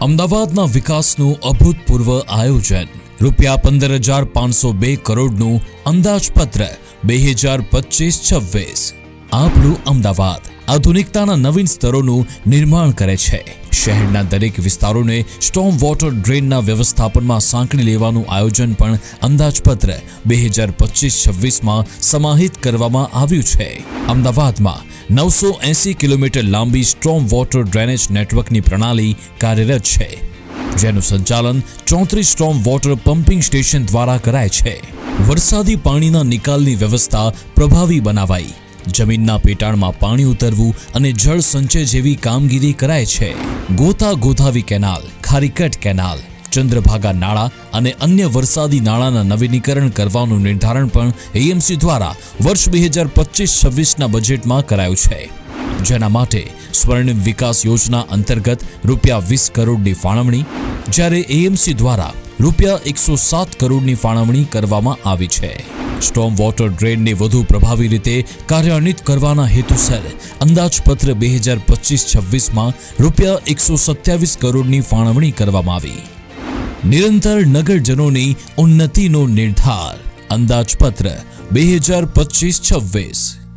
અમદાવાદના વિકાસનું અભૂતપૂર્વ આયોજન. રૂપિયા પંદર હજાર પાંચસો બે કરોડનું અંદાજપત્ર બે હજાર પચીસ છવ્વીસ. આપણું અમદાવાદ આધુનિકતાના નવીન સ્તરોનું નિર્માણ કરે છે. શહેરના દરેક વિસ્તારોને સ્ટોમ વોટર ડ્રેનના વ્યવસ્થાપનમાં સાંકળી લેવાનું આયોજન પણ અંદાજપત્ર બે હજાર પચીસ છવ્વીસમાં સમાહિત કરવામાં આવ્યું છે. અમદાવાદમાં નવસો એંસી કિલોમીટર લાંબી સ્ટ્રોમ વોટર ડ્રેનેજ નેટવર્કની પ્રણાલી કાર્યરત છે, જેનું સંચાલન ચોત્રીસ સ્ટ્રોમ વોટર પમ્પિંગ સ્ટેશન દ્વારા કરાય છે. વરસાદી પાણીના નિકાલની વ્યવસ્થા પ્રભાવી બનાવાઈ. જમીનના પેટાળમાં પાણી ઉતરવું અને જળ સંચય જેવી કામગીરી કરાય છે. ગોતા ગોધાવી કેનાલ, ખારીકટ કેનાલ ચંદ્રભાગા નાળા અને અન્ય વરસાદી નાળાના નવીનીકરણ કરવાનું નિર્ધારણ પણ એએમસી દ્વારા વર્ષ બે હજાર પચીસ છવ્વીસના બજેટમાં કરાયું છે. જેના માટે સ્વર્ણિમ વિકાસ યોજના અંતર્ગત રૂપિયા વીસ કરોડની ફાળવણી, જ્યારે એએમસી દ્વારા રૂપિયા એકસો સાત કરોડની ફાળવણી કરવામાં આવી છે. સ્ટોમ વોટર ડ્રેનને વધુ પ્રભાવી રીતે કાર્યાન્વિત કરવાના હેતુસર અંદાજપત્ર બે હજાર પચીસ છવ્વીસમાં રૂપિયા એકસો સત્યાવીસ કરોડની ફાળવણી કરવામાં આવી. નિરંતર નગરજનોની ઉન્નતિનો નિર્ધાર. અંદાજપત્ર બે હજાર પચીસ છવ્વીસ.